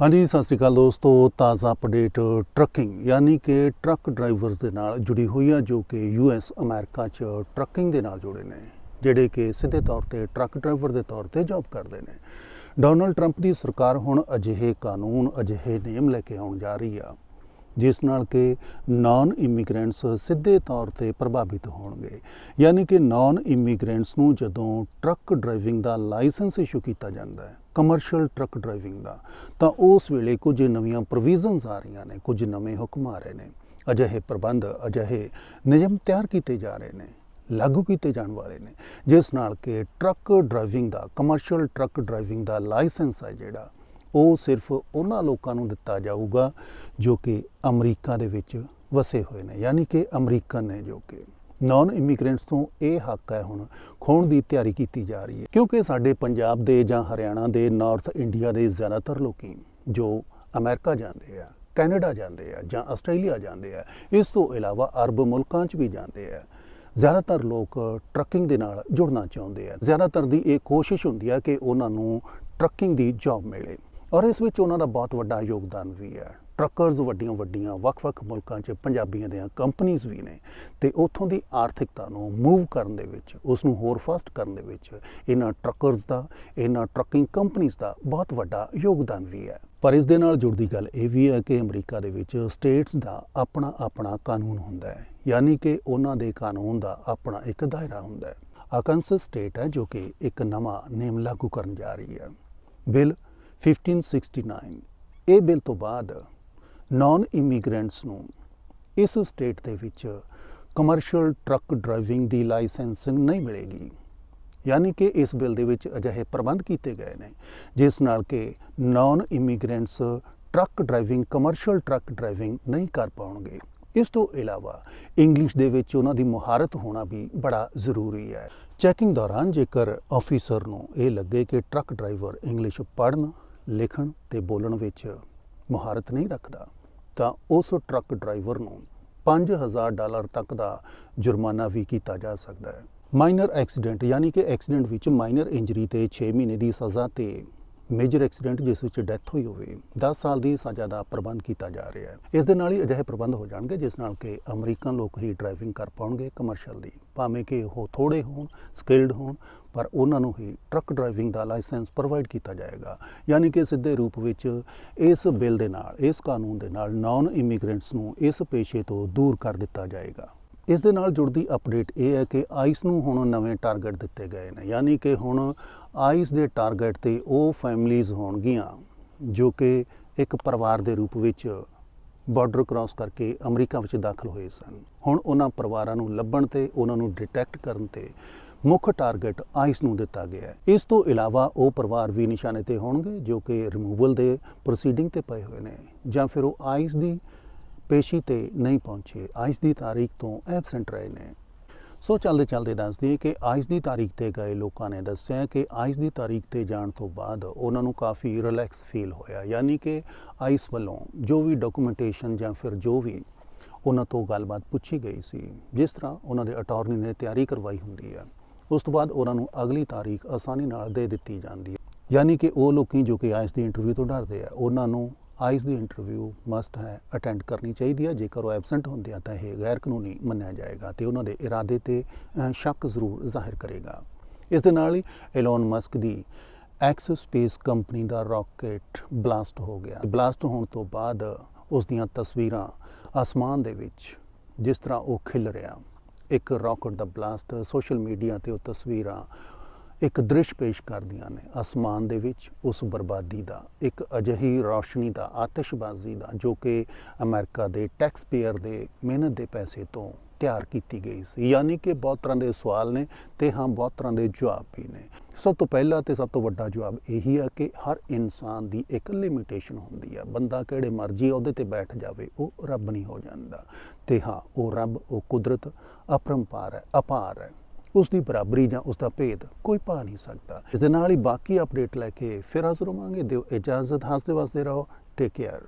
ਹਾਂਜੀ, ਸਤਿ ਸ਼੍ਰੀ ਅਕਾਲ ਦੋਸਤੋ। ਤਾਜ਼ਾ ਅਪਡੇਟ ਟਰੱਕਿੰਗ, ਯਾਨੀ ਕਿ ਟਰੱਕ ਡਰਾਈਵਰਸ ਦੇ ਨਾਲ ਜੁੜੀ ਹੋਈ ਆ, ਜੋ ਕਿ ਯੂ ਯੂਐਸ ਅਮਰੀਕਾ 'ਚ ਟਰੱਕਿੰਗ ਦੇ ਨਾਲ ਜੁੜੇ ਨੇ, ਜਿਹੜੇ ਕਿ ਸਿੱਧੇ ਤੌਰ ਤੇ ਟਰੱਕ ਡਰਾਈਵਰ ਦੇ ਤੌਰ ਤੇ ਜੌਬ ਕਰਦੇ ਨੇ। ਡੋਨਲਡ ਟਰੰਪ ਦੀ ਸਰਕਾਰ ਹੁਣ ਅਜਿਹੇ ਕਾਨੂੰਨ, ਅਜਿਹੇ ਨਿਯਮ ਲੈ ਕੇ ਆਉਣ ਜਾ ਰਹੀ ਆ। ਜਿਸ ਨਾਲ ਕਿ ਨਾਨ ਇਮੀਗ੍ਰੈਂਟਸ ਸਿੱਧੇ ਤੌਰ ਤੇ ਪ੍ਰਭਾਵਿਤ ਹੋਣਗੇ। ਯਾਨੀ ਕਿ ਨਾਨ ਇਮੀਗ੍ਰੈਂਟਸ ਨੂੰ ਜਦੋਂ ਟਰੱਕ ਡਰਾਈਵਿੰਗ ਦਾ ਲਾਇਸੈਂਸ ਇਸ਼ੂ ਕੀਤਾ ਜਾਂਦਾ ਹੈ ਕਮਰਸ਼ੀਅਲ ਟਰੱਕ ਡਰਾਈਵਿੰਗ ਦਾ, ਤਾਂ ਉਸ ਵੇਲੇ ਕੁਝ ਨਵੀਆਂ ਪ੍ਰੋਵੀਜ਼ਨਸ ਆ ਰਹੀਆਂ ਨੇ, ਕੁਝ ਨਵੇਂ ਹੁਕਮ ਆ ਰਹੇ ਨੇ। ਅਜਿਹੇ ਪ੍ਰਬੰਧ, ਅਜਿਹੇ ਨਿਯਮ ਤਿਆਰ ਕੀਤੇ ਜਾ ਰਹੇ ਨੇ, ਲਾਗੂ ਕੀਤੇ ਜਾਣ ਵਾਲੇ ਨੇ, ਜਿਸ ਨਾਲ ਕਿ ਟਰੱਕ ਡਰਾਈਵਿੰਗ ਦਾ ਕਮਰਸ਼ੀਅਲ ਟਰੱਕ ਡਰਾਈਵਿੰਗ ਦਾ ਲਾਇਸੈਂਸ ਹੈ ਜਿਹੜਾ ਉਹ ਸਿਰਫ ਉਹਨਾਂ ਲੋਕਾਂ ਨੂੰ ਦਿੱਤਾ ਜਾਊਗਾ ਜੋ ਕਿ ਅਮਰੀਕਾ ਦੇ ਵਿੱਚ ਵਸੇ ਹੋਏ ਨੇ, ਯਾਨੀ ਕਿ ਅਮਰੀਕਨ ਨੇ ਜੋ ਕਿ ਨਾਨ ਇਮੀਗ੍ਰੈਂਟਸ ਤੋਂ ਇਹ ਹੱਕ ਹੈ ਹੁਣ ਖੋਣ ਦੀ ਤਿਆਰੀ ਕੀਤੀ ਜਾ ਰਹੀ ਹੈ। ਕਿਉਂਕਿ ਸਾਡੇ ਪੰਜਾਬ ਦੇ ਜਾਂ ਹਰਿਆਣਾ ਦੇ ਨਾਰਥ ਇੰਡੀਆ ਦੇ ਜ਼ਿਆਦਾਤਰ ਲੋਕੀ ਜੋ ਅਮਰੀਕਾ ਜਾਂਦੇ ਆ, ਕੈਨੇਡਾ ਜਾਂਦੇ ਆ ਜਾਂ ਆਸਟ੍ਰੇਲੀਆ ਜਾਂਦੇ ਆ, ਇਸ ਤੋਂ ਇਲਾਵਾ ਅਰਬ ਮੁਲਕਾਂ 'ਚ ਵੀ ਜਾਂਦੇ ਆ। ਜ਼ਿਆਦਾਤਰ ਲੋਕ ਟਰੱਕਿੰਗ ਦੇ ਨਾਲ ਜੁੜਨਾ ਚਾਹੁੰਦੇ ਆ। ਜ਼ਿਆਦਾਤਰ ਦੀ ਇਹ ਕੋਸ਼ਿਸ਼ ਹੁੰਦੀ ਹੈ ਕਿ ਉਹਨਾਂ ਨੂੰ ਟਰੱਕਿੰਗ ਦੀ ਜੌਬ ਮਿਲੇ। ਔਰ ਇਸ ਵਿੱਚ ਉਹਨਾਂ ਦਾ ਬਹੁਤ ਵੱਡਾ ਯੋਗਦਾਨ ਵੀ ਹੈ। ਟਰੱਕਰਸ ਵੱਡੀਆਂ ਵੱਡੀਆਂ, ਵੱਖ-ਵੱਖ ਮੁਲਕਾਂ 'ਚ ਪੰਜਾਬੀਆਂ ਦੀਆਂ ਕੰਪਨੀਆਂ ਵੀ ਨੇ ਤੇ ਉੱਥੋਂ ਦੀ ਆਰਥਿਕਤਾ ਨੂੰ ਮੂਵ ਕਰਨ ਦੇ ਵਿੱਚ ਉਸ ਨੂੰ ਹੋਰ ਫਾਸਟ ਕਰਨ ਦੇ ਵਿੱਚ ਇਹਨਾਂ ਟਰੱਕਰਸ ਦਾ, ਇਹਨਾਂ ਟਰੱਕਿੰਗ ਕੰਪਨੀਆਂ ਦਾ ਬਹੁਤ ਵੱਡਾ ਯੋਗਦਾਨ ਵੀ ਹੈ। ਪਰ ਇਸ ਦੇ ਨਾਲ ਜੁੜਦੀ ਗੱਲ ਇਹ ਵੀ ਹੈ ਕਿ ਅਮਰੀਕਾ ਦੇ ਵਿੱਚ ਸਟੇਟਸ ਦਾ ਆਪਣਾ ਆਪਣਾ ਕਾਨੂੰਨ ਹੁੰਦਾ ਹੈ, ਯਾਨੀ ਕਿ ਉਹਨਾਂ ਦੇ ਕਾਨੂੰਨ ਦਾ ਆਪਣਾ ਇੱਕ ਦਾਇਰਾ ਹੁੰਦਾ ਹੈ। ਆਕੰਸਸ ਸਟੇਟ ਹੈ ਜੋ ਕਿ ਇੱਕ ਨਵਾਂ ਨਿਯਮ ਲਾਗੂ ਕਰਨ ਜਾ ਰਹੀ ਹੈ। ਬਿੱਲ 1569, ਇਹ ਬਿੱਲ ਤੋਂ ਬਾਅਦ ਨਾਨ ਇਮੀਗ੍ਰੈਂਟਸ ਨੂੰ ਇਸ ਸਟੇਟ ਦੇ ਵਿੱਚ ਕਮਰਸ਼ੀਅਲ ਟਰੱਕ ਡਰਾਈਵਿੰਗ ਦੀ ਲਾਇਸੈਂਸਿੰਗ ਨਹੀਂ ਮਿਲੇਗੀ। ਯਾਨੀ ਕਿ ਇਸ ਬਿੱਲ ਦੇ ਵਿੱਚ ਅਜਿਹੇ ਪ੍ਰਬੰਧ ਕੀਤੇ ਗਏ ਨੇ, ਜਿਸ ਨਾਲ ਕਿ non immigrants truck driving commercial truck driving ਨਹੀਂ ਕਰ ਪਾਉਣਗੇ। ਇਸ ਤੋਂ ਇਲਾਵਾ ਇੰਗਲਿਸ਼ ਦੇ ਵਿੱਚ ਉਹਨਾਂ ਦੀ ਮੁਹਾਰਤ ਹੋਣਾ ਵੀ ਬੜਾ ਜ਼ਰੂਰੀ ਹੈ। ਚੈਕਿੰਗ ਦੌਰਾਨ ਜੇਕਰ ਆਫੀਸਰ ਨੂੰ ਇਹ ਲੱਗੇ ਕਿ ਟਰੱਕ ਡਰਾਈਵਰ ਇੰਗਲਿਸ਼ ਪੜ੍ਹਨ ਲਿਖਣ ਤੇ ਬੋਲਣ ਵਿੱਚ ਮੁਹਾਰਤ ਨਹੀਂ ਰੱਖਦਾ, ਤਾਂ ਉਸ ਟਰੱਕ ਡਰਾਈਵਰ ਨੂੰ 5000 ਡਾਲਰ ਤੱਕ ਦਾ ਜੁਰਮਾਨਾ ਵੀ ਕੀਤਾ ਜਾ ਸਕਦਾ ਹੈ। ਮਾਈਨਰ ਐਕਸੀਡੈਂਟ ਯਾਨੀ ਕਿ ਐਕਸੀਡੈਂਟ ਵਿੱਚ ਮਾਈਨਰ ਇੰਜਰੀ ਤੇ 6 ਮਹੀਨੇ ਦੀ ਸਜ਼ਾ ਤੇ ਮੇਜਰ ਐਕਸੀਡੈਂਟ ਜਿਸ ਵਿੱਚ ਡੈਥ ਹੋਈ ਹੋਵੇ 10 ਸਾਲ ਦੀ ਸਜ਼ਾ ਦਾ ਪ੍ਰਬੰਧ ਕੀਤਾ ਜਾ ਰਿਹਾ ਹੈ। ਇਸ ਦੇ ਨਾਲ ਹੀ ਅਜਿਹੇ ਪ੍ਰਬੰਧ ਹੋ ਜਾਣਗੇ, ਜਿਸ ਨਾਲ ਕਿ ਅਮਰੀਕਨ ਲੋਕ ਹੀ ਡਰਾਈਵਿੰਗ ਕਰ ਪਾਉਣਗੇ ਕਮਰਸ਼ੀਅਲ ਦੀ, ਭਾਵੇਂ ਕਿ ਉਹ ਥੋੜੇ ਹੋਣ ਸਕਿਲਡ ਹੋਣ ਪਰ ਉਹਨਾਂ ਨੂੰ ਹੀ ਟਰੱਕ ਡਰਾਈਵਿੰਗ ਦਾ ਲਾਇਸੈਂਸ ਪ੍ਰੋਵਾਈਡ ਕੀਤਾ ਜਾਏਗਾ। ਯਾਨੀ ਕਿ ਸਿੱਧੇ ਰੂਪ ਵਿੱਚ ਇਸ ਬਿੱਲ ਦੇ ਨਾਲ, ਇਸ ਕਾਨੂੰਨ ਦੇ ਨਾਲ ਨਾਨ ਇਮੀਗ੍ਰੈਂਟਸ ਨੂੰ ਇਸ ਪੇਸ਼ੇ ਤੋਂ ਦੂਰ ਕਰ ਦਿੱਤਾ ਜਾਏਗਾ। ਇਸ ਦੇ ਨਾਲ ਜੁੜਦੀ ਅਪਡੇਟ ਇਹ ਹੈ ਕਿ ਆਈਸ ਨੂੰ ਹੁਣ ਨਵੇਂ ਟਾਰਗੇਟ ਦਿੱਤੇ ਗਏ ਨੇ। ਯਾਨੀ ਕਿ ਹੁਣ ਆਈਸ ਦੇ ਟਾਰਗੇਟ ਤੇ ਉਹ ਫੈਮਲੀਆਂ ਹੋਣਗੀਆਂ, ਜੋ ਕਿ ਇੱਕ ਪਰਿਵਾਰ ਦੇ ਰੂਪ ਵਿੱਚ ਬਾਰਡਰ ਕ੍ਰਾਸ ਕਰਕੇ ਅਮਰੀਕਾ ਵਿੱਚ ਦਾਖਲ ਹੋਏ ਸਨ। ਹੁਣ ਉਹਨਾਂ ਪਰਿਵਾਰਾਂ ਨੂੰ ਲੱਭਣ ਤੇ, ਉਹਨਾਂ ਨੂੰ ਡਿਟੈਕਟ ਕਰਨ ਤੇ ਮੁੱਖ ਟਾਰਗੇਟ ਆਈਸ ਨੂੰ ਦਿੱਤਾ ਗਿਆ ਹੈ। ਇਸ ਤੋਂ ਇਲਾਵਾ ਉਹ ਪਰਿਵਾਰ ਵੀ ਨਿਸ਼ਾਨੇ ਤੇ ਹੋਣਗੇ, ਜੋ ਕਿ ਰਿਮੂਵਲ ਦੇ ਪ੍ਰੋਸੀਡਿੰਗ ਤੇ ਪਏ ਹੋਏ ਨੇ, ਜਾਂ ਫਿਰ ਉਹ ਆਈਸ ਦੀ ਪੇਸ਼ੀ ਤੇ ਨਹੀਂ ਪਹੁੰਚੇ। ਆਈਸ ਦੀ ਤਾਰੀਖ ਤੋਂ ਐਬਸੈਂਟ ਰਹੇ ਨੇ। ਸੋ ਚੱਲਦੇ ਚੱਲਦੇ ਦੱਸ ਦਈਏ ਕਿ ਆਈਸ ਦੀ ਤਾਰੀਖ ਤੇ ਗਏ ਲੋਕਾਂ ਨੇ ਦੱਸਿਆ ਕਿ ਆਈਸ ਦੀ ਤਾਰੀਖ ਤੇ ਜਾਣ ਤੋਂ ਬਾਅਦ ਉਹਨਾਂ ਨੂੰ ਕਾਫੀ ਰਿਲੈਕਸ ਫੀਲ ਹੋਇਆ। ਯਾਨੀ ਕਿ ਆਈਸ ਵੱਲੋਂ ਜੋ ਵੀ ਡਾਕੂਮੈਂਟੇਸ਼ਨ ਜਾਂ ਫਿਰ ਜੋ ਵੀ ਉਹਨਾਂ ਤੋਂ ਗੱਲਬਾਤ ਪੁੱਛੀ ਗਈ ਸੀ, ਜਿਸ ਤਰ੍ਹਾਂ ਉਹਨਾਂ ਦੇ ਅਟਾਰਨੀ ਨੇ ਤਿਆਰੀ ਕਰਵਾਈ ਹੁੰਦੀ ਹੈ। ਉਸ ਤੋਂ ਬਾਅਦ ਉਹਨਾਂ ਨੂੰ ਅਗਲੀ ਤਾਰੀਖ ਆਸਾਨੀ ਨਾਲ ਦੇ ਦਿੱਤੀ ਜਾਂਦੀ ਹੈ। ਯਾਨੀ ਕਿ ਉਹ ਲੋਕੀ ਜੋ ਕਿ ਆਇਸ਼ ਦੀ ਇੰਟਰਵਿਊ ਤੋਂ ਡਰਦੇ ਆ, ਉਹਨਾਂ ਨੂੰ ਆਇਸ਼ ਦੀ ਇੰਟਰਵਿਊ ਮਸਟ ਹੈ ਅਟੈਂਡ ਕਰਨੀ ਚਾਹੀਦੀ ਹੈ ਜੇਕਰ ਉਹ ਐਬਸੈਂਟ ਹੁੰਦੇ ਆ, ਤਾਂ ਇਹ ਗੈਰ ਕਾਨੂੰਨੀ ਮੰਨਿਆ ਜਾਏਗਾ ਤੇ ਉਹਨਾਂ ਦੇ ਇਰਾਦੇ ਤੇ ਸ਼ੱਕ ਜ਼ਰੂਰ ਜ਼ਾਹਿਰ ਕਰੇਗਾ। ਇਸ ਦੇ ਨਾਲ ਹੀ ਐਲਨ ਮਸਕ ਦੀ ਐਕਸ ਸਪੇਸ ਕੰਪਨੀ ਦਾ ਰਾਕੇਟ ਬਲਾਸਟ ਹੋ ਗਿਆ। ਬਲਾਸਟ ਹੋਣ ਤੋਂ ਬਾਅਦ ਉਸ ਦੀਆਂ ਤਸਵੀਰਾਂ ਆਸਮਾਨ ਦੇ ਵਿੱਚ ਜਿਸ ਤਰ੍ਹਾਂ ਉਹ ਖਿਲ ਰਿਹਾ। ਇੱਕ ਰਾਕਟ ਦਾ ਬਲਾਸਟ ਸੋਸ਼ਲ ਮੀਡੀਆ ਤੇ ਉਹ ਤਸਵੀਰਾਂ ਇੱਕ ਦ੍ਰਿਸ਼ ਪੇਸ਼ ਕਰਦੀਆਂ ਨੇ। ਅਸਮਾਨ ਦੇ ਵਿੱਚ ਉਸ ਬਰਬਾਦੀ ਦਾ, ਇੱਕ ਅਜਿਹੀ ਰੌਸ਼ਨੀ ਦਾ, ਆਤਿਸ਼ਬਾਜ਼ੀ ਦਾ, ਜੋ ਕਿ ਅਮਰੀਕਾ ਦੇ ਟੈਕਸ ਪੇਅਰ ਦੇ ਮਿਹਨਤ ਦੇ ਪੈਸੇ ਤੋਂ ਤਿਆਰ ਕੀਤੀ ਗਈ ਸੀ। ਯਾਨੀ ਕਿ ਬਹੁਤ ਤਰ੍ਹਾਂ ਦੇ ਸਵਾਲ ਨੇ ਤੇ ਹਾਂ, ਬਹੁਤ ਤਰ੍ਹਾਂ ਦੇ ਜਵਾਬ ਵੀ ਨੇ। ਸਭ ਤੋਂ ਪਹਿਲਾ ਤੇ ਸਭ ਤੋਂ ਵੱਡਾ ਜਵਾਬ ਇਹੀ ਆ ਕਿ ਹਰ ਇਨਸਾਨ ਦੀ ਇੱਕ ਲਿਮਿਟੇਸ਼ਨ ਹੁੰਦੀ ਆ। ਬੰਦਾ ਕਿਹੜੇ ਮਰਜ਼ੀ ਉਹਦੇ ਤੇ ਬੈਠ ਜਾਵੇ, ਉਹ ਰੱਬ ਨਹੀਂ ਹੋ ਜਾਂਦਾ। ਤੇ ਹਾਂ, ਉਹ ਰੱਬ, ਉਹ ਕੁਦਰਤ ਅਪਰੰਪਾਰ ਹੈ, ਅਪਾਰ ਹੈ। ਉਸ ਦੀ ਬਰਾਬਰੀ ਜਾਂ ਉਸ ਦਾ ਭੇਦ ਕੋਈ ਪਾ ਨਹੀਂ ਸਕਦਾ। ਇਸ ਦੇ ਨਾਲ ਹੀ ਬਾਕੀ ਅਪਡੇਟ ਲੈ ਕੇ ਫਿਰ ਹਾਜ਼ਰ ਹੋਵਾਂਗੇ। ਦਿਓ ਇਜਾਜ਼ਤ ਹੱਸਦੇ ਵਸਦੇ ਰਹੋ। Take care